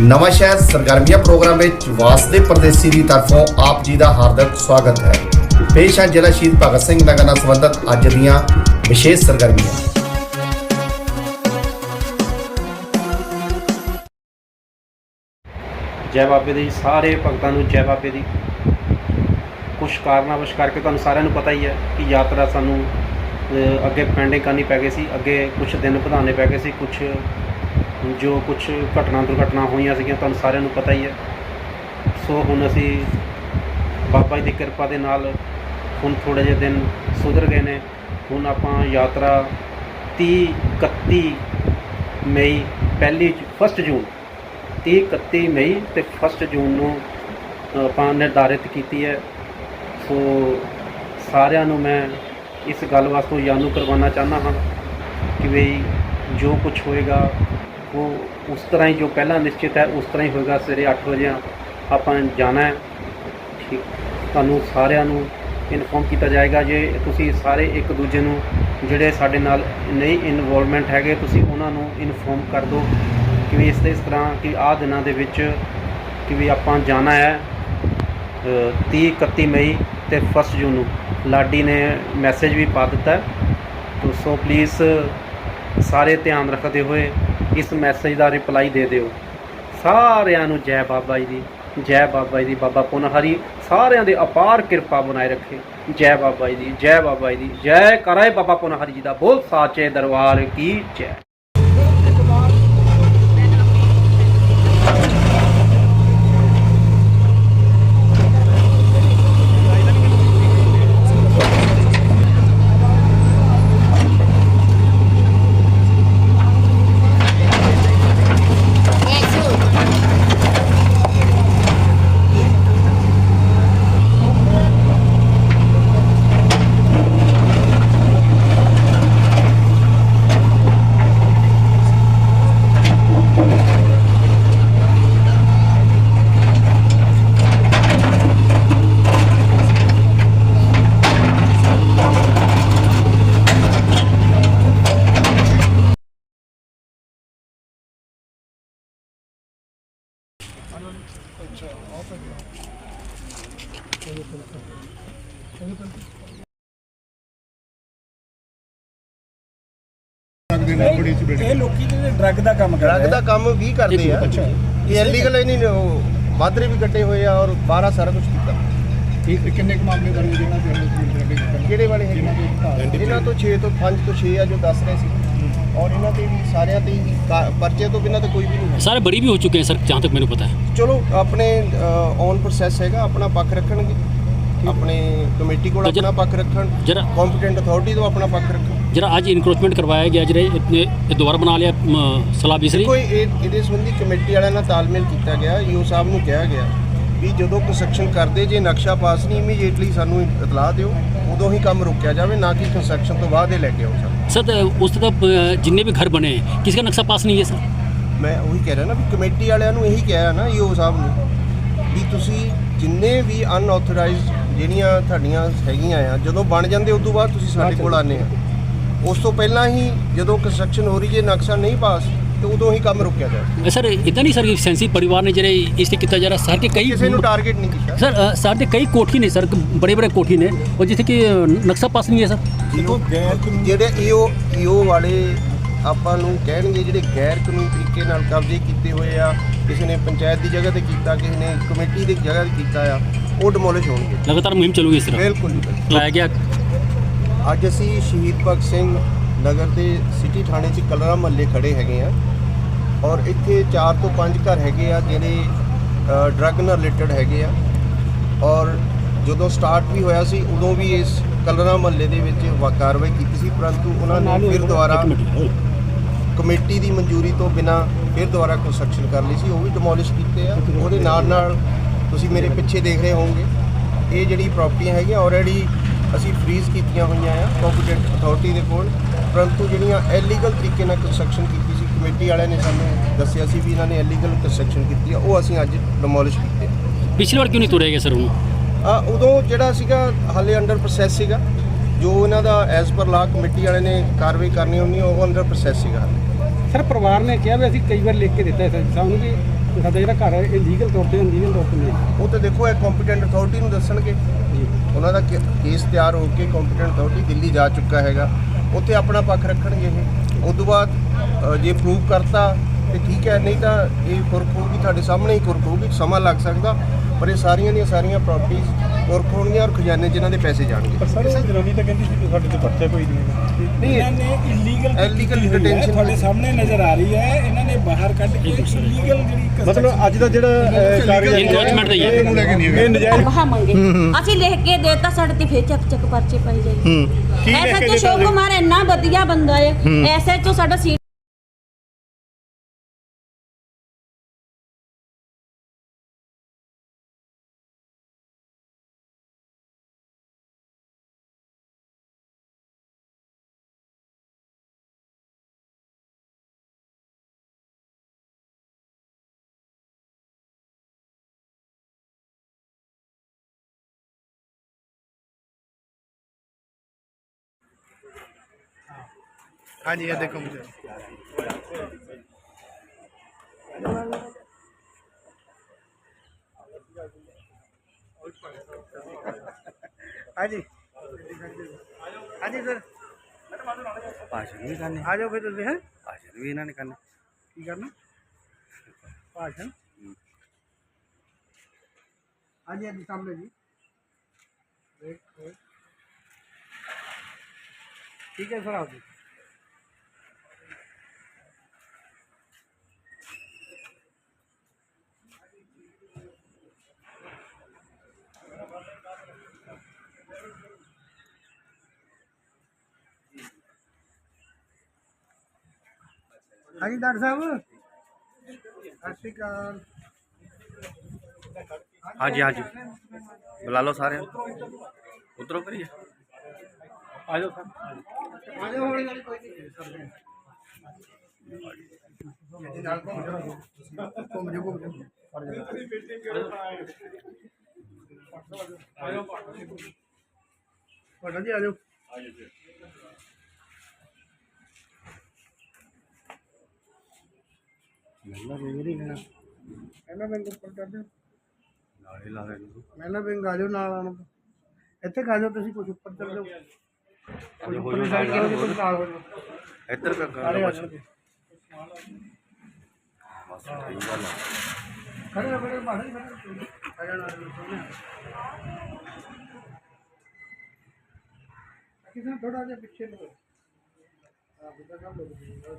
ਨਵਾਂ ਸ਼ਹਿਰ ਸਰਗਰਮੀਆਂ ਪ੍ਰੋਗਰਾਮ ਵਿੱਚ ਵਾਸਦੇ ਪਰਦੇਸੀ ਦੀ ਤਰਫੋਂ ਆਪ ਜੀ ਦਾ ਹਾਰਦਿਕ ਸਵਾਗਤ ਹੈ। ਪੇਸ਼ ਹੈ ਜ਼ਿਲ੍ਹਾ ਸ਼ਹੀਦ ਭਗਤ ਸਿੰਘ ਨਗਰ ਨਾਲ ਸੰਬੰਧਿਤ ਅੱਜ ਦੀਆਂ ਵਿਸ਼ੇਸ਼ ਸਰਗਰਮੀਆਂ। ਜੈ ਬਾਬੇ ਦੀ, ਸਾਰੇ ਭਗਤਾਂ ਨੂੰ ਜੈ ਬਾਬੇ ਦੀ। ਕੁਝ ਕਾਰਨਾਵਸ਼ ਕਰਕੇ ਤੁਹਾਨੂੰ ਸਾਰਿਆਂ ਨੂੰ ਪਤਾ ਹੀ ਹੈ ਕਿ ਯਾਤਰਾ ਸਾਨੂੰ ਅੱਗੇ ਪੈਂਡਿੰਗ ਕਰਨੀ ਪੈ ਗਈ ਸੀ, ਅੱਗੇ ਕੁਝ ਦਿਨ ਵਧਾਉਣੇ ਪੈ ਗਏ ਸੀ ਕੁਝ ਜੋ ਕੁਝ ਘਟਨਾ ਦੁਰਘਟਨਾ ਹੋਈਆਂ ਸੀਗੀਆਂ, ਤੁਹਾਨੂੰ ਸਾਰਿਆਂ ਨੂੰ ਪਤਾ ਹੀ ਹੈ। ਸੋ ਹੁਣ ਅਸੀਂ ਬਾਬਾ ਜੀ ਦੀ ਕਿਰਪਾ ਦੇ ਨਾਲ ਹੁਣ ਥੋੜੇ ਜਿਹੇ ਦਿਨ ਸੁਧਰ ਗਏ ਨੇ। ਹੁਣ ਆਪਾਂ ਯਾਤਰਾ 30 31 ਮਈ, ਪਹਿਲੀ 1 ਜੂਨ। 30 31 ਮਈ ਤੇ 1 ਜੂਨ ਨੂੰ ਆਪਾਂ ਨਿਰਧਾਰਿਤ ਕੀਤੀ ਹੈ। ਸੋ ਸਾਰਿਆਂ ਨੂੰ ਮੈਂ ਇਸ ਗੱਲ ਵਾਸਤੇ ਜਾਣੂ ਕਰਵਾਉਣਾ ਚਾਹੁੰਦਾ ਹਾਂ ਕਿ ਵੀ ਜੋ ਕੁਝ ਹੋਏਗਾ ਉਹ ਉਸ ਤਰ੍ਹਾਂ ਹੀ ਜੋ ਪਹਿਲਾਂ ਨਿਸ਼ਚਿਤ ਹੈ ਉਸ ਤਰ੍ਹਾਂ ਹੀ ਹੋਏਗਾ। ਸਵੇਰੇ 8 ਵਜੇ ਆਪਾਂ ਜਾਣਾ ਹੈ। ਠੀਕ। ਤੁਹਾਨੂੰ ਸਾਰਿਆਂ ਨੂੰ ਇਨਫੋਰਮ ਕੀਤਾ ਜਾਏਗਾ ਜੇ ਤੁਸੀਂ ਸਾਰੇ ਇੱਕ ਦੂਜੇ ਨੂੰ ਜਿਹੜੇ ਸਾਡੇ ਨਾਲ ਨਹੀਂ ਇਨਵੋਲਵਮੈਂਟ ਹੈਗੇ ਤੁਸੀਂ ਉਹਨਾਂ ਨੂੰ ਇਨਫੋਰਮ ਕਰ ਦਿਓ ਕਿ ਵੀ ਇਸ ਇਸ ਤਰ੍ਹਾਂ ਕਿ ਆਹ ਦਿਨਾਂ ਦੇ ਵਿੱਚ ਕਿ ਵੀ ਆਪਾਂ ਜਾਣਾ ਹੈ ਅ, 30 31 ਮਈ ਤੇ 1 ਜੂਨ ਨੂੰ। ਲਾਡੀ ਨੇ ਮੈਸੇਜ ਵੀ ਪਾ ਦਿੱਤਾ। ਤੋ ਸੋ ਪਲੀਜ਼ ਸਾਰੇ ਧਿਆਨ ਰੱਖਦੇ ਹੋਏ ਇਸ ਮੈਸੇਜ ਦਾ ਰਿਪਲਾਈ ਦੇ ਦਿਓ। ਸਾਰਿਆਂ ਨੂੰ ਜੈ ਬਾਬਾ ਜੀ ਦੀ, ਜੈ ਬਾਬਾ ਜੀ ਦੀ ਬਾਬਾ ਪੁਨਹਰੀ, ਸਾਰਿਆਂ ਦੇ ਅਪਾਰ ਕਿਰਪਾ ਬਣਾਏ ਰੱਖੇ। ਜੈ ਬਾਬਾ ਜੀ ਦੀ, ਜੈ ਬਾਬਾ ਜੀ ਦੀ, ਜੈ ਕਰਾਏ ਬਾਬਾ ਪੁਨਹਰੀ ਜੀ ਦਾ ਬੋਲ ਸਾਚੇ ਦਰਬਾਰ ਕੀ ਜੈ। ਇਹ ਲੋਕੀ ਜਿਹੜੇ ਡਰੱਗ ਦਾ ਕੰਮ ਕਰਦੇ ਡਰੱਗ ਦਾ ਕੰਮ ਵੀ ਕਰਦੇ ਆ। ਇਹ ਇਲੀਗਲ ਨਹੀਂ ਮਾਦਰੇ ਵੀ ਕੱਟੇ ਹੋਏ ਆ ਔਰ ਬਾਹਰ ਸਾਰਾ ਕੁਝ ਕੀਤਾ। ਠੀਕ ਕਿੰਨੇ ਕੁ ਮਾਮਲੇ ਦਰਜ ਜਿਹਨਾਂ ਤੇ ਕਿਹੜੇ ਵਾਲੇ ਹੈਗੇ? ਇਹਨਾਂ ਤੋਂ 6 ਤੋਂ 5 ਤੋਂ 6 ਆ ਜੋ ਦੱਸ ਰਹੇ ਸੀ। ਔਰ ਇਹਨਾਂ ਤੇ ਵੀ ਸਾਰਿਆਂ ਤੇ ਹੀ ਕਾ- ਪਰਚੇ ਤੋਂ ਬਿਨਾਂ ਤਾਂ ਕੋਈ ਵੀ ਨਹੀਂ ਹੈ सारे बड़ी भी हो चुके हैं सर जहाँ तक मैंने पता है ਚਲੋ ਆਪਣੇ ਔਨ ਪ੍ਰੋਸੈਸ ਹੈਗਾ ਆਪਣਾ ਪੱਖ ਰੱਖਣਗੇ ਆਪਣੇ ਕਮੇਟੀ ਕੋਲ ਤਾਂ ਜਰਾ- ਆਪਣਾ ਪੱਖ ਰੱਖਣ जरा ਕੰਪੀਟੈਂਟ ਅਥਾਰਟੀ ਤੋਂ ਆਪਣਾ ਪੱਖ ਰੱਖਣ जरा आज इनक्रोचमेंट करवाया गया जरा इतने ये दोबारा बना लिया म, सलाह बीसरी ਕੋਈ ਇਹ ਇਹਦੇ ਸੰਬੰਧੀ ਕਮੇਟੀ ਵਾਲਿਆਂ ਨਾਲ ਤਾਲਮੇਲ ਕੀਤਾ ਗਿਆ ਈਓ ਸਾਹਿਬ ਨੂੰ ਕਿਹਾ ਗਿਆ ਵੀ ਜਦੋਂ ਕੰਸਟਰਕਸ਼ਨ ਕਰਦੇ ਜੇ ਨਕਸ਼ਾ ਪਾਸ ਨਹੀਂ ਇਮੀਡੀਏਟਲੀ ਸਾਨੂੰ ਇਤਲਾਹ ਦਿਓ ਉਦੋਂ ਹੀ ਕੰਮ ਰੋਕਿਆ ਜਾਵੇ ਨਾ ਕਿ ਕੰਸਟਰਕਸ਼ਨ ਤੋਂ ਬਾਅਦ ਇਹ ਲੈ ਕੇ ਆਓ ਸਰ सर तो उस तरफ अ, जितने भी घर बने हैं किसी का नक्शा पास नहीं है सर ਮੈਂ ਉਹੀ ਕਹਿ ਰਿਹਾ ਨਾ ਵੀ ਕਮੇਟੀ ਵਾਲਿਆਂ ਨੂੰ ਇਹੀ ਕਿਹਾ ਨਾ ਈਓ ਸਾਹਿਬ ਨੂੰ ਵੀ ਤੁਸੀਂ ਜਿੰਨੇ ਵੀ ਅਨਆਥੋਰਾਈਜ਼ਡ ਜਿਹੜੀਆਂ ਤੁਹਾਡੀਆਂ ਹੈਗੀਆਂ ਆ ਜਦੋਂ ਬਣ ਜਾਂਦੇ ਉਸ ਤੋਂ ਬਾਅਦ ਤੁਸੀਂ ਸਾਡੇ ਕੋਲ ਆਨੇ ਆ ਉਸ ਤੋਂ ਪਹਿਲਾਂ ਹੀ ਜਦੋਂ ਕੰਸਟਰਕਸ਼ਨ ਹੋ ਰਹੀ ਜੇ ਨਕਸ਼ਾ ਨਹੀਂ ਪਾਸ ਤੇ ਉਦੋਂ ਹੀ ਕੰਮ ਰੁਕਿਆ ਜਾਏ ਸਰ ਇਦਾਂ ਨਹੀਂ ਸਰ ਕਿ ਸੈਂਸੀ ਪਰਿਵਾਰ ਨੇ ਜਿਹੜੇ ਇਸ ਤੇ ਕੀਤਾ ਜਾ ਸਰ ਕਿ ਕਈ ਕਿਸੇ ਨੂੰ ਟਾਰਗੇਟ ਨਹੀਂ ਕੀਤਾ। ਸਰ ਸਰ ਦੇ ਕਈ ਕੋਠੀ ਨੇ ਸਰ ਬੜੇ ਬੜੇ ਕੋਠੀ ਨੇ ਉਹ ਜਿੱਥੇ ਕਿ ਨਕਸ਼ਾ ਪਾਸ ਨਹੀਂ ਹੈ ਸਰ। ਦੇਖੋ ਗੈਰ ਕਾਨੂੰਨੀ- ਜਿਹੜੇ ਈਓ ਈਓ ਵਾਲੇ ਆਪਾਂ ਨੂੰ ਕਹਿਣਗੇ ਜਿਹੜੇ ਗੈਰ ਕਾਨੂੰਨੀ ਤਰੀਕੇ ਨਾਲ ਕਬਜ਼ੇ ਕੀਤੇ ਹੋਏ ਆ ਕਿਸੇ ਨੇ ਪੰਚਾਇਤ ਦੀ ਜਗ੍ਹਾ ਤੇ ਕੀਤਾ ਕਿਸੇ ਨੇ ਕਮੇਟੀ ਦੀ ਜਗ੍ਹਾ ਤੇ ਕੀਤਾ ਆ ਉਹ ਡਿਮੋਲਿਸ਼ ਹੋਣਗੇ। ਲਗਾਤਾਰ ਮੁਹਿੰਮ ਚੱਲੂਗੀ ਇਸ ਤਰ੍ਹਾਂ? ਬਿਲਕੁਲ। ਲਾਇਆ ਗਿਆ। ਅੱਜ ਅਸੀਂ ਸ਼ਹੀਦ ਭਗਤ ਸਿੰਘ ਨਗਰ ਦੇ ਸਿਟੀ ਥਾਣੇ 'ਚ ਕਲਰਾ ਮਹੱਲੇ ਖੜੇ ਹੈਗੇ ਆ। ਔਰ ਇੱਥੇ 4 ਤੋਂ 5 ਘਰ ਹੈਗੇ ਆ ਜਿਹੜੇ ਡਰੱਗ ਨਾਲ ਰਿਲੇਟਡ ਹੈਗੇ ਆ। ਔਰ ਜਦੋਂ ਸਟਾਰਟ ਵੀ ਹੋਇਆ ਸੀ ਉਦੋਂ ਵੀ ਇਸ ਕਲਰਾ ਮਹੱਲੇ ਦੇ ਵਿੱਚ ਕਾਰਵਾਈ ਕੀਤੀ ਸੀ ਪਰੰਤੂ ਉਹਨਾਂ ਨੇ ਫਿਰ ਦੁਬਾਰਾ ਕਮੇਟੀ ਦੀ ਮਨਜ਼ੂਰੀ ਤੋਂ ਬਿਨਾ ਫਿਰ ਦੁਬਾਰਾ ਕੰਸਟਰਕਸ਼ਨ ਕਰ ਲਈ ਸੀ ਉਹ ਵੀ ਡਿਮੋਲਿਸ਼ ਕੀਤੇ ਆ। ਉਹਦੇ ਨਾਲ ਨਾਲ ਤੁਸੀਂ ਮੇਰੇ ਪਿੱਛੇ ਦੇਖ ਰਹੇ ਹੋਵੋਗੇ ਇਹ ਜਿਹੜੀ ਪ੍ਰਾਪਰਟੀਆਂ ਹੈਗੀਆਂ ਆਲਰੇਡੀ ਅਸੀਂ ਫ੍ਰੀਜ਼ ਕੀਤੀਆਂ ਹੋਈਆਂ ਆ ਕੰਪੀਟੈਂਟ ਅਥਾਰਟੀ ਦੇ ਕੋਲ। ਪਰੰਤੂ ਜਿਹੜੀਆਂ ਇਲੀਗਲ ਤਰੀਕੇ ਨਾਲ ਕੰਸਟਰਕਸ਼ਨ ਕੀਤੀ ਕਮੇਟੀ ਵਾਲਿਆਂ ਨੇ ਸਾਨੂੰ ਦੱਸਿਆ ਸੀ ਵੀ ਇਹਨਾਂ ਨੇ ਇਲੀਗਲ ਕੰਸਟਰਕਸ਼ਨ ਕੀਤੀ ਆ ਉਹ ਅਸੀਂ ਅੱਜ ਡਿਮੋਲਿਸ਼ ਕੀਤੇ ਆ। ਵਾਰ ਕਿਉਂ ਨਹੀਂ ਤੁਰੇ ਸਰ ਉਹਨੂੰ? ਆ, ਉਦੋਂ ਜਿਹੜਾ ਸੀਗਾ ਹਾਲੇ ਅੰਡਰ ਪ੍ਰੋਸੈਸ ਸੀਗਾ। ਜੋ ਇਹਨਾਂ ਦਾ ਐਸ ਪਰ ਲਾ ਕਮੇਟੀ ਵਾਲੇ ਨੇ ਕਾਰਵਾਈ ਕਰਨੀ ਹੁੰਦੀ ਉਹ ਅੰਡਰ ਪ੍ਰੋਸੈਸ ਸੀਗਾ ਹਾਲੇ। ਸਰ ਪਰਿਵਾਰ ਨੇ ਕਿਹਾ ਵੀ ਅਸੀਂ ਕਈ ਵਾਰ ਲਿਖ ਕੇ ਦਿੱਤਾ ਸਰ। ਸਾਨੂੰ ਵੀ ਸਾਡਾ ਜਿਹੜਾ ਘਰ ਹੈ ਇਹ ਤੌਰ ਤੇ ਇਲੀਗਲ ਤੌਰ ਤੇ ਉਹ ਤਾਂ ਦੇਖੋ ਇਹ ਕੰਪੀਟੈਂਟ ਅਥਾਰਟੀ ਨੂੰ ਦੱਸਣਗੇ। ਉਹਨਾਂ ਦਾ ਕੇਸ ਤਿਆਰ ਹੋ ਕੇ ਕੰਪੀਟੈਂਟ ਅਥਾਰਟੀ ਦਿੱਲੀ ਜਾ ਚੁੱਕਾ ਹੈਗਾ। ਉੱਥੇ ਆਪਣਾ ਪੱਖ ਰੱਖਣਗੇ ਇਹ। ਉਸ ਤੋਂ ਬਾਅਦ ਅ, ਜੇ ਪ੍ਰੂਵ ਕਰਤਾ ਤੇ ਠੀਕ ਹੈ ਨਹੀਂ ਤਾਂ ਇਹ ਕੁਰਕ ਹੋਊਗੀ ਤੁਹਾਡੇ ਸਾਹਮਣੇ ਹੀ ਕੁਰਕ ਹੋਊਗੀ ਸਮਾਂ ਲੱਗ ਸਕਦਾ ਪਰ ਇਹ ਸਾਰੀਆਂ ਦੀਆਂ ਸਾਰੀਆਂ ਪ੍ਰਾਪਰਟੀਆਂ ਕੁਰਕ ਹੋਣਗੀਆਂ ਔਰ ਖਜ਼ਾਨੇ ਇਹਨਾਂ ਦੇ ਪੈਸੇ ਜਾਣਗੇ। ਪਰ ਸਰ ਇਹ ਜਨਾਨੀ ਤਾਂ ਕਹਿੰਦੀ ਸੀ ਕਿ ਸਾਡੇ ਤੇ ਪਰਚਾ ਕੋਈ ਨਹੀਂ ਹੈ। ਨਹੀਂ ਇਹਨਾਂ ਨੇ ਇਲੀਗਲ Illegal detention ਤੁਹਾਡੇ ਸਾਹਮਣੇ ਨਜ਼ਰ ਆ ਰਹੀ ਹੈ ਇਹਨਾਂ ਨੇ ਬਾਹਰ ਕੱਢ ਕੇ ਇਲੀਗਲ ਜਿਹੜੀ ਮਤਲਬ ਅੱਜ ਦਾ ਜਿਹੜਾ ਅਹ, ਕਾਗਜ਼ ਹੈ, Encroachment ਦਾ ਹੀ। ਹੈ। ਹੈਗਾ। ਇਹ ਨਜਾਇਜ਼ ਕਹਾਵਾਂਗੇ ਅਸੀਂ ਲਿਖ ਕੇ ਦੇਤਾ ਸਾਡੇ ਤੇ ਫੇਰ ਚੱਕ ਚੱਕ ਪਰਚੇ ਪਾਈ ਜਾਈ। ਕੀ ਲਿਖ ਐਸਾ ਕੇ ਜੋ ਦਿੱਤਾ ਸ਼ੋਕ ਕੁਮਾਰ ਇੰਨਾ ਵਧੀਆ ਬੰਦਾ ਹੈ ਐਸਾ ਜੋ ਸਾਡਾ ਸੀ ਹਾਂਜੀ ਇਹ ਦੇਖੋ ਮੁਝੇ ਹਾਂਜੀ ਹਾਂਜੀ ਸਰ ਭਾਸ਼ਣ ਵੀ ਕਰਨੇ ਆ ਜਾਓ ਫਿਰ ਤੁਸੀਂ ਹੈ ਭਾਸ਼ਣ ਵੀ ਇਹਨਾਂ ਨੇ ਕਰਨੇ ਕੀ ਕਰਨਾ ਭਾਸ਼ਣ ਹਾਂਜੀ ਹਾਂਜੀ ਸਾਹਮਣੇ ਜੀ ਦੇਖ ਦੇਖ। ਠੀਕ ਹੈ ਸਰ ਆਓ ਜੀ ਹਾਂਜੀ ਡਾਕਟਰ ਸਾਹਿਬ। ਸਤਿ ਸ਼੍ਰੀ ਅਕਾਲ। ਹਾਂਜੀ ਹਾਂਜੀ। ਬੁਲਾ ਲਓ ਸਾਰਿਆਂ ਉਤਰੋ ਕਰੀਏ ਆ ਜਾਓ ਹੌਲੀ ਹੌਲੀ ਕੋਈ ਨਹੀਂ ਕਰਦੇ। ਜੀ ਨਾਲ ਘੁੰਮ ਜਾਓ ਘੁੰਮ ਜਾਓ ਘੁੰਮ ਜਾਓ ਫੜ ਜਾਓ ਫੜੋ ਜੀ ਆ ਜਾਓ। ਮਹਿਲਾ ਬੇਗਰੀ ਲੈਣਾ ਪਹਿਲਾਂ ਬੈਂਕ ਉੱਪਰ ਕਰ ਦਿਓ। ਨਾਲੇ ਲਾ ਲੈਣ ਪਹਿਲਾਂ ਬੈਂਕ ਆ ਜਾਓ ਨਾਲ ਆਉਣ ਤੋਂ। ਇੱਥੇ ਖਾ ਜਾਓ ਤੁਸੀਂ ਕੁਝ ਉੱਪਰ ਚੱਲ ਜਾਓ। ਕੁਝ ਹੋ ਉੱਪਰ ਜਾਓ ਸਾਈਡ ਕਰੋ ਕੁਝ ਨਾਲ। ਹੋ ਜਾਓ। ਇੱਧਰ ਕਰ ਕਰ ਜਾਣਗੇ। ਬਸ ਠੀਕ ਗੱਲ ਆ। ਖੜੇ ਹੋ ਖੜੇ ਬਾਹਰ ਹੀ ਖੜੇ ਹੋ। ਆ ਜਾਣਾ ਕਿਸੇ ਥੋੜਾ ਜਿਹਾ ਪਿੱਛੇ ਨੂੰ ਆ ਬੁੱਧਾ ਕੰਮ ਲੋ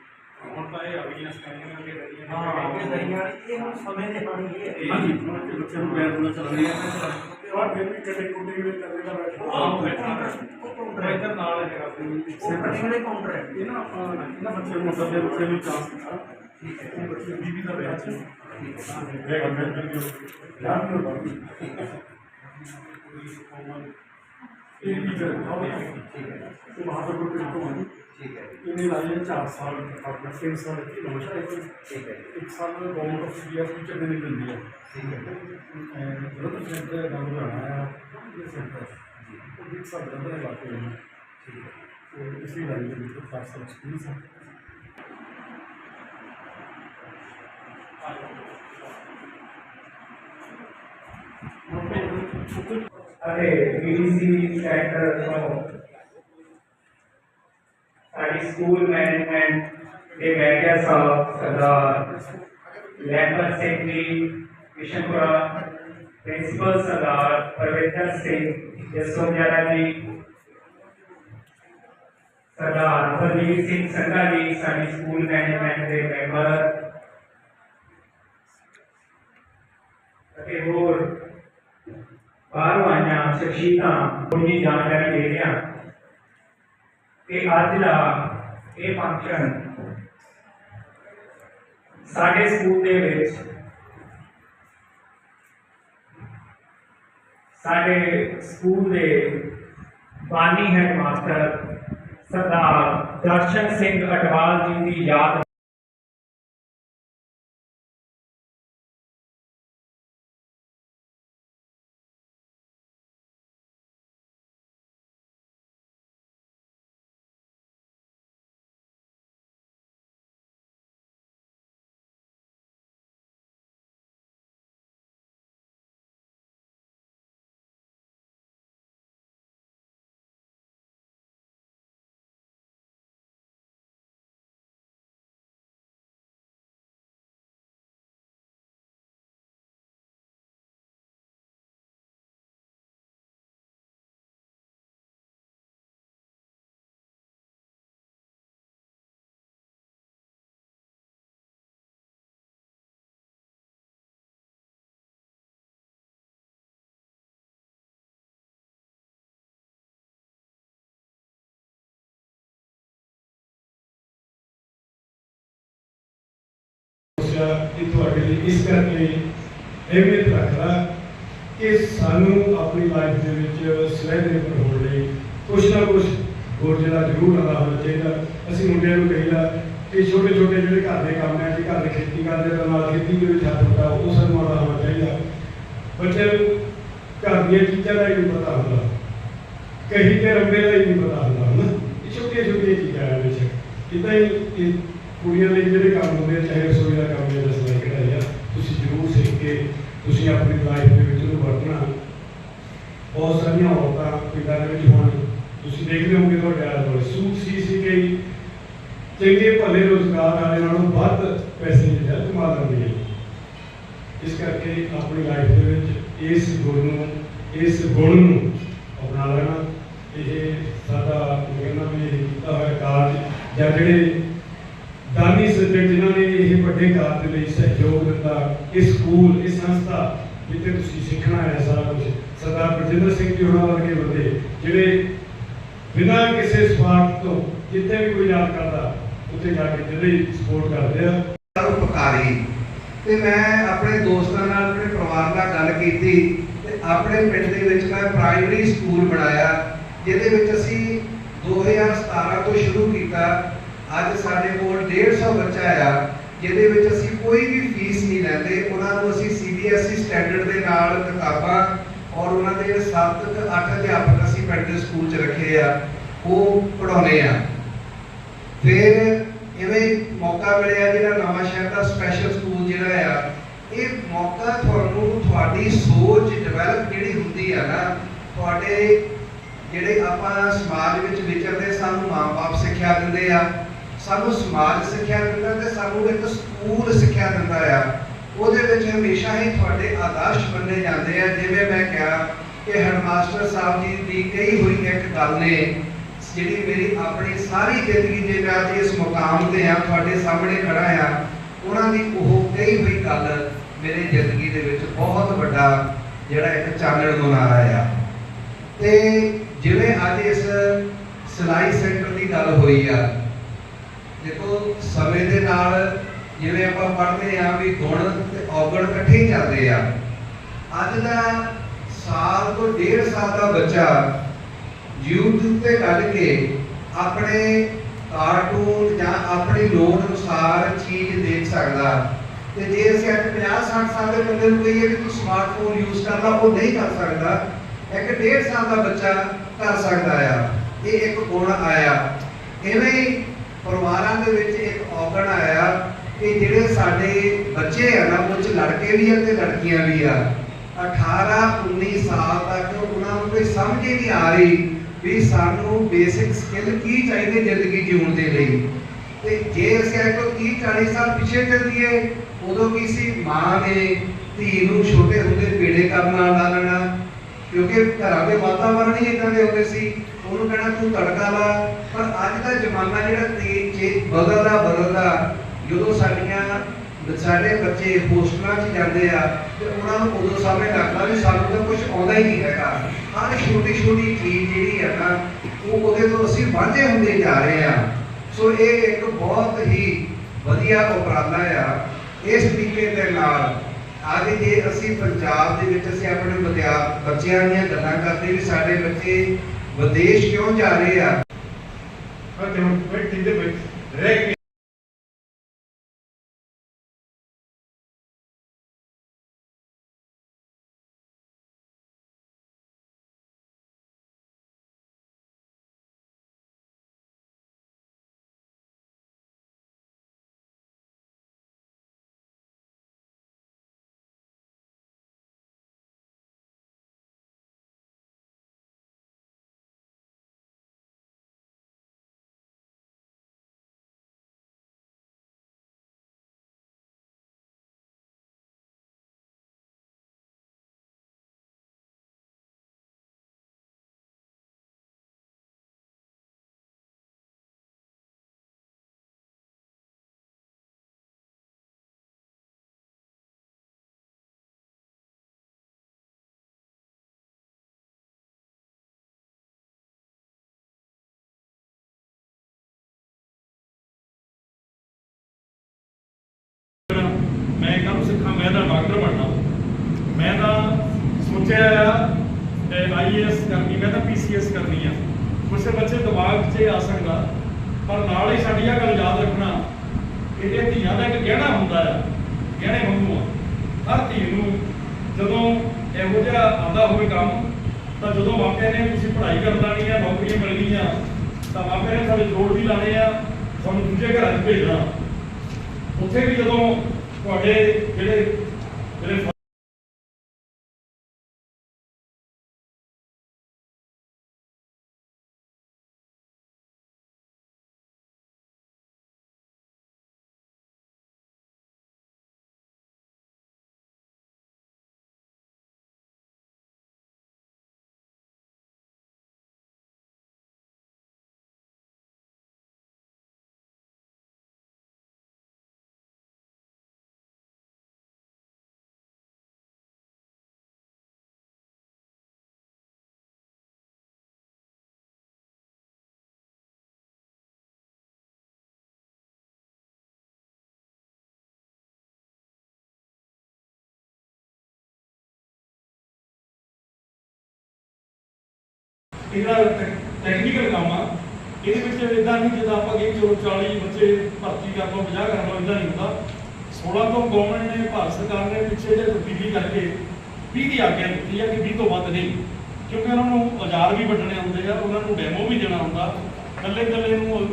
ਬੱਚਿਆਂ ਨੂੰ ਪੈਰ ਨਾਲ ਚੱਲਦੇ ਆ। ਔਰ ਫਿਰ ਵੀ ਕਦੇ ਕੁੱਟੀ ਵੀ ਕਰਦੇ ਦਾ ਬੈਠਾ ਇੱਧਰ ਨਾਲ ਹੈਗਾ ਇਹ ਨਾ ਆਪਾਂ ਇਹਨਾਂ ਬੱਚਿਆਂ ਨੂੰ ਮਤਲਬ ਦੇ ਬੱਚਿਆਂ ਨੂੰ ਚਾਂਸ ਦਿੱਤਾ ਠੀਕ ਹੈ ਬੱਚੇ ਬੀਬੀ ਦਾ ਵਿਆਹ ਸੀ। ਠੀਕ ਹੈ ਮੈਂ ਜਲਦੀ ਯਾਰ ਨੂੰ ਬਾਕੀ एक मीटर और ठीक है तो वहाँ पर कोई तो होगी ठीक है इन्हें लाइए चार साल अपना तीन साल की हमेशा एक ठीक है एक साल में गवर्नमेंट ऑफ इंडिया की चलने नहीं मिलती है ठीक है गलत सेंटर डाउन करना है ये सेंटर तो एक साल गलत इलाके में ठीक है तो इसी लाइन में तो चार साल एक्सपीरियंस है Thank you. ਬੀਡੀਸੀ ਸੈਕਟਰ ਤੋਂ ਸਾਡੀ ਸਕੂਲ ਮੈਨੇਜਮੈਂਟ ਦੇ ਮੈਨੇਜਰ ਸਾਹਿਬ, ਸਰਦਾਰ ਲੈਂਪਰ ਸਿੰਘ ਜੀ, ਕਿਸ਼ਨਪੁਰਾ ਪ੍ਰਿੰਸੀਪਲ ਸਰਦਾਰ ਪਰਵਿੰਦਰ ਸਿੰਘ ਜਸੋਜਾ ਜੀ, ਸਰਦਾਰ ਬਲਵੀਰ ਸਿੰਘ ਸੰਘਾ ਜੀ, ਸਾਡੀ ਸਕੂਲ ਮੈਨੇਜਮੈਂਟ ਦੇ ਮੈਂਬਰ ਅਤੇ ਹੋਰ ਬਾਹਰੋਂ ਆਈਆਂ ਸ਼ਖਸੀਅਤਾਂ ਜਾਣਕਾਰੀ ਦੇ ਰਿਹਾ ਕਿ ਅੱਜ ਦਾ ਇਹ ਫੰਕਸ਼ਨ ਸਾਡੇ ਸਕੂਲ ਦੇ ਵਿੱਚ ਸਾਡੇ ਸਕੂਲ ਦੇ ਬਾਨੀ ਹੈਡ ਮਾਸਟਰ ਸਰਦਾਰ ਦਰਸ਼ਨ ਸਿੰਘ ਅਟਵਾਲ ਜੀ ਦੀ ਯਾਦ ਸਮੱਸਿਆ ਇਹ ਤੁਹਾਡੇ ਲਈ ਇਸ ਕਰਕੇ ਅਹਿਮੀਅਤ ਰੱਖਦਾ ਕਿ ਸਾਨੂੰ ਆਪਣੀ ਲਾਈਫ ਦੇ ਵਿੱਚ ਸਵੈ ਨਿਰਭਰ ਹੋਣ ਲਈ ਕੁਛ ਨਾ ਕੁਛ ਗੋਰਜਲਾ ਜ਼ਰੂਰ ਆਉਂਦਾ ਹੋਣਾ ਚਾਹੀਦਾ। ਅਸੀਂ ਮੁੰਡਿਆਂ ਨੂੰ ਕਹੀਦਾ ਕਿ ਛੋਟੇ ਛੋਟੇ ਜਿਹੜੇ ਘਰ ਦੇ ਕੰਮ ਹੈ, ਜੇ ਘਰ ਦੇ ਖੇਤੀ ਕਰਦੇ ਤਾਂ ਨਾਲ ਖੇਤੀ ਦੇ ਵਿੱਚ ਹੱਥ ਵਟਾਓ ਉਹ ਸਾਨੂੰ ਆਉਂਦਾ ਹੋਣਾ ਚਾਹੀਦਾ। ਬੱਚੇ ਨੂੰ ਘਰ ਦੀਆਂ ਚੀਜ਼ਾਂ ਦਾ ਹੀ ਨਹੀਂ ਪਤਾ ਹੁੰਦਾ। ਕਹੀ ਤੇ ਰੰਬੇ ਦਾ ਹੀ ਨਹੀਂ ਪਤਾ ਹੁੰਦਾ, ਹਨਾ? ਇਹ ਛੋਟੀਆਂ ਛੋਟੀਆਂ ਚੀਜ਼ਾਂ ਹੈ ਵਿੱਚ। ਇਦਾਂ ਹੀ ਕੁੜੀਆਂ ਲਈ ਜਿਹੜੇ ਕੰਮ ਹੁੰਦੇ ਆ, ਚਾਹੇ ਰਸੋਈ ਦਾ ਕੰਮ ਜਾਂ ਸਿਲਾਈ ਕਢਾਈ ਆ, ਤੁਸੀਂ ਜ਼ਰੂਰ ਸਿੱਖ ਕੇ ਤੁਸੀਂ ਆਪਣੀ ਲਾਈਫ ਦੇ ਵਿੱਚ ਉਹਨੂੰ ਵਰਤਣਾ। ਬਹੁਤ ਸਾਰੀਆਂ ਔਰਤਾਂ ਪਿੰਡਾਂ ਦੇ ਵਿੱਚ ਹੁਣ, ਤੁਸੀਂ ਦੇਖਦੇ ਹੋਗੇ ਤੁਹਾਡੇ ਆਲੇ ਦੁਆਲੇ ਸੂਟ ਸੀ ਸੀ ਕੇ ਚੰਗੇ ਭਲੇ ਰੋਜ਼ਗਾਰ ਵਾਲੇ ਨਾਲੋਂ ਵੱਧ ਪੈਸੇ ਜਿਹੜਾ ਕਮਾ ਲੈਂਦੇ ਆ। ਇਸ ਕਰਕੇ ਆਪਣੀ ਲਾਈਫ ਦੇ ਵਿੱਚ ਇਸ ਗੁਣ ਨੂੰ, ਇਸ ਗੁਣ ਨੂੰ ਅਪਣਾ ਲੈਣਾ। ਇਹ ਸਾਡਾ ਮੈਂ ਵੀ ਕੀਤਾ ਹੋਇਆ ਕਾਰਜ ਜਾਂ ਜਿਹੜੇ ਦਾਨੀ ਸੱਜਣ ਜਿਨ੍ਹਾਂ ਨੇ ਇਹ ਵੱਡੇ ਕਾਰਜ ਦੇ ਲਈ ਸਹਿਯੋਗ ਦਿੱਤਾ ਇਹ ਸਕੂਲ, ਇਹ ਸੰਸਥਾ ਜਿੱਥੇ ਤੁਸੀਂ ਸਿੱਖਣਾ ਹੈ ਸਾਰਾ ਕੁਝ ਸਰਦਾਰ ਬਰਜਿੰਦਰ ਸਿੰਘ ਜੀ ਹੋਣਾ ਵਰਗੇ ਬੰਦੇ, ਜਿਹੜੇ ਬਿਨਾਂ ਕਿਸੇ ਸਵਾਰਥ ਤੋਂ ਜਿੱਥੇ ਵੀ ਕੋਈ ਯਾਦ ਕਰਦਾ, ਉੱਥੇ ਜਾ ਕੇ ਜਿਹੜੇ ਸਪੋਰਟ ਕਰਦੇ ਆ। ਪਰਉਪਕਾਰੀ ਤੇ ਮੈਂ ਆਪਣੇ ਦੋਸਤਾਂ ਨਾਲ, ਆਪਣੇ ਪਰਿਵਾਰ ਨਾਲ ਗੱਲ ਕੀਤੀ ਤੇ ਆਪਣੇ ਪਿੰਡ ਦੇ ਵਿੱਚ ਮੈਂ ਪ੍ਰਾਇਮਰੀ ਸਕੂਲ ਬਣਾਇਆ, ਜਿਹਦੇ ਵਿੱਚ ਅਸੀਂ 2017 ਤੋਂ ਸ਼ੁਰੂ ਕੀਤਾ। ਅੱਜ ਸਾਡੇ ਕੋਲ 150 ਬੱਚਾ ਆ। ਜਿਹਦੇ ਵਿੱਚ ਅਸੀਂ ਕੋਈ ਵੀ ਫੀਸ ਨਹੀਂ ਲੈਂਦੇ, ਉਹਨਾਂ ਨੂੰ ਅਸੀਂ ਸੀਬੀਐਸਈ ਸਟੈਂਡਰਡ ਦੇ ਨਾਲ ਕਿਤਾਬਾਂ ਔਰ ਉਹਨਾਂ ਦੇ 7 ਤੇ 8 ਅਧਿਆਪਕ ਅਸੀਂ ਪਿੰਡ ਸਕੂਲ 'ਚ ਰੱਖੇ ਆ, ਉਹ ਪੜਾਉਨੇ ਆ। ਫਿਰ ਇਵੇਂ ਮੌਕਾ ਮਿਲਿਆ ਜਿਹੜਾ ਨਵਾਂ ਸ਼ਹਿਰ ਦਾ ਸਪੈਸ਼ਲ ਸਕੂਲ ਜਿਹੜਾ ਆ, ਇਹ ਮੌਕਾ ਤੁਹਾਨੂੰ ਤੁਹਾਡੀ ਸੋਚ ਡਿਵੈਲਪ ਜਿਹੜੀ ਹੁੰਦੀ ਆ ਨਾ, ਤੁਹਾਡੇ ਜਿਹੜੇ ਆਪਾਂ ਸਮਾਜ ਵਿੱਚ ਵਿਚਰਦੇ ਸਾਨੂੰ ਮਾਂ-ਬਾਪ ਸਿੱਖਿਆ ਦਿੰਦੇ ਆ ਸਾਨੂੰ ਸਮਾਜ ਸਿੱਖਿਆ ਦਿੰਦਾ ਤੇ ਸਾਨੂੰ ਇੱਕ ਸਕੂਲ ਸਿੱਖਿਆ ਦਿੰਦਾ ਆ। ਉਹਦੇ ਵਿੱਚ ਹਮੇਸ਼ਾ ਹੀ ਤੁਹਾਡੇ ਆਦਰਸ਼ ਮੰਨੇ ਜਾਂਦੇ ਆ। ਜਿਵੇਂ ਮੈਂ ਕਿਹਾ ਕਿ ਹੈਡਮਾਸਟਰ ਸਾਹਿਬ ਜੀ ਦੀ ਕਹੀ ਹੋਈ ਇੱਕ ਗੱਲ ਨੇ, ਜਿਹੜੀ ਮੇਰੀ ਆਪਣੀ ਸਾਰੀ ਜ਼ਿੰਦਗੀ ਦੇ ਮੈਂ ਇਸ ਮੁਕਾਮ ਤੇ ਆ, ਤੁਹਾਡੇ ਸਾਹਮਣੇ ਖੜਾ ਆ, ਉਹਨਾਂ ਦੀ ਉਹ ਕਹੀ ਹੋਈ ਗੱਲ ਮੇਰੀ ਜ਼ਿੰਦਗੀ ਦੇ ਵਿੱਚ ਬਹੁਤ ਵੱਡਾ ਜਿਹੜਾ ਇੱਕ ਚਾਨਣ ਬਣਾ ਆ। ਤੇ ਜਿਵੇਂ ਅੱਜ ਇਸ ਸਿਲਾਈ ਸੈਂਟਰ ਦੀ ਗੱਲ ਹੋਈ ਆ ਦੇਖੋ, ਸਮੇਂ ਦੇ ਨਾਲ ਜਿਵੇਂ ਆਪਾਂ ਪੜ੍ਹਦੇ ਆ ਵੀ ਗੁਣ ਤੇ ਔਗਣ ਇਕੱਠੇ ਹੀ ਚੱਲਦੇ ਆ। ਅੱਜ ਦਾ ਸਾਲ ਤੋਂ ਡੇਢ ਸਾਲ ਦਾ ਬੱਚਾ YouTube ਤੇ ਕੱਢ ਕੇ ਆਪਣੇ ਕਾਰਟੂਨ ਜਾਂ ਆਪਣੀ ਲੋੜ ਅਨੁਸਾਰ ਚੀਜ਼ ਦੇਖ ਸਕਦਾ। ਤੇ ਜੇ ਅਸੀਂ 50 60 ਸਾਲ ਦੇ ਬੰਦੇ ਨੂੰ ਕਹੀਏ ਕਿ ਤੂੰ ਸਮਾਰਟਫੋਨ ਯੂਜ਼ ਕਰ ਲਾ ਉਹ ਨਹੀਂ ਕਰ ਸਕਦਾ। ਇੱਕ ਡੇਢ ਸਾਲ ਦਾ ਬੱਚਾ ਕਰ ਸਕਦਾ ਆ। ਇਹ ਇੱਕ ਗੁਣ ਆਇਆ। ਇਵੇਂ ਹੀ ਪਰਿਵਾਰਾਂ ਦੇ ਵਿੱਚ ਇੱਕ ਔਗਣ ਆਇਆ ਕਿ ਜਿਹੜੇ ਸਾਡੇ ਬੱਚੇ ਆ ਨਾ ਕੁਝ ਲੜਕੇ ਵੀ ਆ ਤੇ ਲੜਕੀਆਂ ਵੀ ਆ। 18 19 ਸਾਲ ਤੱਕ ਉਹਨਾਂ ਨੂੰ ਕੋਈ ਸਮਝ ਹੀ ਨਹੀਂ ਆ ਰਹੀ ਵੀ ਸਾਨੂੰ ਬੇਸਿਕ ਸਕਿੱਲ ਕੀ ਚਾਹੀਦੇ ਜ਼ਿੰਦਗੀ ਜਿਉਣ ਦੇ ਲਈ। ਤੇ ਜੇ ਅਸੀਂ ਅੱਜ 30 40 ਸਾਲ ਪਿੱਛੇ ਚੱਲੀਏ, ਉਦੋਂ ਕੀ ਸੀ? ਮਾਂ ਨੇ ਧੀ ਨੂੰ ਛੋਟੇ ਹੁੰਦੇ ਪੀੜੇ ਕਰਨ ਨਾਲ ਲੈਣਾ ਕਿਉਂਕਿ ਘਰਾਂ ਦੇ ਵਾਤਾਵਰਣ ਹੀ ਇਦਾਂ ਦੇ ਹੁੰਦੇ ਸੀ। ਉਹਨੂੰ ਕਹਿਣਾ ਤੂੰ ਤੜਕਾ ਲਾ। ਪਰ ਅੱਜ ਦਾ ਜ਼ਮਾਨਾ ਜਿਹੜਾ ਤੇਜ਼ ਚੇ ਬਦਲਦਾ ਬਦਲਦਾ, ਜਦੋਂ ਸਾਡੀਆਂ ਸਾਡੇ ਬੱਚੇ ਹੋਸਟਲਾਂ 'ਚ ਜਾਂਦੇ ਆ, ਤੇ ਉਹਨਾਂ ਨੂੰ ਉਦੋਂ ਸਾਹਮਣੇ ਲੱਗਦਾ ਵੀ ਸਾਨੂੰ ਤਾਂ ਕੁਝ ਆਉਂਦਾ ਹੀ ਨਹੀਂ ਹੈਗਾ। ਹਰ ਛੋਟੀ ਛੋਟੀ ਚੀਜ਼ ਜਿਹੜੀ ਹੈ ਨਾ, ਉਹ ਉਹਦੇ ਤੋਂ ਅਸੀਂ ਵਾਂਝੇ ਹੁੰਦੇ ਜਾ ਰਹੇ ਆ। ਸੋ ਇਹ ਇੱਕ ਬਹੁਤ ਹੀ ਵਧੀਆ ਉਪਰਾਲਾ ਆ। ਇਸ ਤਰੀਕੇ ਦੇ ਨਾਲ ਅੱਜ ਜੇ ਅਸੀਂ ਪੰਜਾਬ ਦੇ ਵਿੱਚ ਅਸੀਂ ਆਪਣੇ ਵਿਦਿਆ ਬੱਚਿਆਂ ਦੀਆਂ ਗੱਲਾਂ ਕਰਦੇ ਵੀ ਸਾਡੇ ਬੱਚੇ ਵਿਦੇਸ਼ ਕਿਉਂ ਜਾ ਰਹੇ ਆ ਪਰ ਜਦੋਂ ਬੈਠੀ ਦੇ ਵਿੱਚ ਰਹਿ ਮੈਂ ਕੰਮ ਸਿੱਖਾਂ, ਮੈਂ ਤਾਂ ਡਾਕਟਰ ਬਣਨਾ। ਮੈਂ ਤਾਂ ਸੋਚਿਆ ਆ ਕਰਨੀ, ਮੈਂ ਤਾਂ ਪੀਸੀਐਸ ਕਰਨੀ ਆ। ਕੁਛ ਬੱਚੇ ਦਿਮਾਗ 'ਚ ਆ ਸਕਦਾ, ਪਰ ਨਾਲ ਹੀ ਸਾਡੀ ਆ ਗੱਲ ਯਾਦ ਰੱਖਣਾ, ਕਿ ਧੀਆਂ ਦਾ ਇੱਕ ਗਹਿਣਾ ਹੁੰਦਾ ਆ, ਗਹਿਣੇ ਵਾਂਗੂ ਆ। ਹਰ ਧੀ ਨੂੰ ਜਦੋਂ ਇਹੋ ਜਿਹਾ ਆਉਂਦਾ ਹੋਵੇ ਕੰਮ, ਤਾਂ ਜਦੋਂ ਮਾਪਿਆਂ ਨੇ ਤੁਸੀਂ ਪੜ੍ਹਾਈ ਕਰ ਲੈਣੀ ਆ, ਨੌਕਰੀਆਂ ਆ ਤਾਂ ਮਾਪਿਆਂ ਨੇ ਸਾਡੇ ਜੋੜ ਵੀ ਲਾਣੇ ਆ ਤੁਹਾਨੂੰ ਦੂਜੇ ਘਰਾਂ 'ਚ ਭੇਜਣਾ। ਉੱਥੇ ਵੀ ਜਦੋਂ ਤੁਹਾਡੇ ਜਿਹੜੇ ਜਿਹੜੇ ਇਹਦਾ ਟੈਕਨੀਕਲ ਕੰਮ ਆ। ਇਹਦੇ ਵਿੱਚ ਇਦਾਂ ਨਹੀਂ, ਜਿੱਦਾਂ ਆਪਾਂ ਕਹੀ ਚਲੋ 40 ਬੱਚੇ ਭਰਤੀ ਕਰ ਲਓ 50 ਕਰ ਲਓ ਇਦਾਂ ਨਹੀਂ ਹੁੰਦਾ। 16 ਤੋਂ ਗਵਰਨਮੈਂਟ ਨੇ ਭਾਰਤ ਸਰਕਾਰ ਨੇ ਪਿੱਛੇ ਜੇ ਤਬਦੀਲੀ ਕਰਕੇ 20 ਦੀ ਆਗਿਆ ਦਿੱਤੀ ਆ ਕਿ 20 ਤੋਂ ਵੱਧ ਨਹੀਂ। ਕਿਉਂਕਿ ਉਹਨਾਂ ਨੂੰ ਔਜ਼ਾਰ ਵੀ ਵੰਡਣੇ ਹੁੰਦੇ ਆ, ਉਹਨਾਂ ਨੂੰ ਡੈਮੋ ਵੀ ਦੇਣਾ ਹੁੰਦਾ। ਕੱਲੇ ਕੱਲੇ ਨੂੰ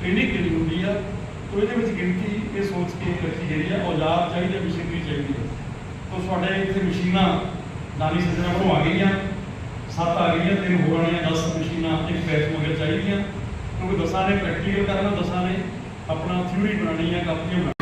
ਟ੍ਰੇਨਿੰਗ ਦੇਣੀ ਹੁੰਦੀ ਆ। ਤੋਂ ਇਹਦੇ ਵਿੱਚ ਗਿਣਤੀ, ਇਹ ਸੋਚ ਕੇ ਰੱਖੀ ਗਈ ਆ, ਔਜ਼ਾਰ ਚਾਹੀਦੇ, ਮਸ਼ੀਨਰੀ ਚਾਹੀਦੀ ਹੈ ਤੋਂ ਸਾਡੇ ਇੱਥੇ ਮਸ਼ੀਨਾਂ ਦਾਨੀ ਸੱਜਣਾ ਕੋਲ ਆ ਗਈਆਂ। ਸੱਤ ਆ ਗਈਆਂ ਤਿੰਨ ਹੋਰ ਆਣੀਆਂ 10 ਮਸ਼ੀਨਾਂ ਇੱਕ ਬੈਚ ਮਗਰ ਚਾਹੀਦੀਆਂ। ਕਿਉਂਕਿ ਦਸਾਂ ਨੇ ਪ੍ਰੈਕਟੀਕਲ ਕਰਨਾ, ਦਸਾਂ ਨੇ ਆਪਣਾ ਥਿਊਰੀ ਬਣਾਉਣੀ ਆ, ਕਾਪੀਆਂ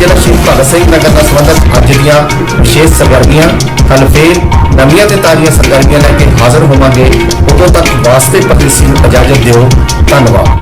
ਜ਼ਿਲ੍ਹਾ ਸ਼ਹੀਦ ਭਗਤ ਸਿੰਘ ਨਗਰ ਨਾਲ ਸੰਬੰਧਿਤ ਅੱਜ ਦੀਆਂ ਵਿਸ਼ੇਸ਼ ਸਰਗਰਮੀਆਂ। ਕੱਲ ਫੇਰ ਨਵੀਆਂ ਤੇ ਤਾਜ਼ੀਆਂ ਸਰਗਰਮੀਆਂ ਲੈ ਕੇ ਹਾਜ਼ਰ ਹੋਵਾਂਗੇ। ਉਦੋਂ ਤੱਕ ਵਾਸਤੇ ਪ੍ਰਦੇਸੀ ਨੂੰ ਇਜਾਜ਼ਤ ਦਿਓ। ਧੰਨਵਾਦ।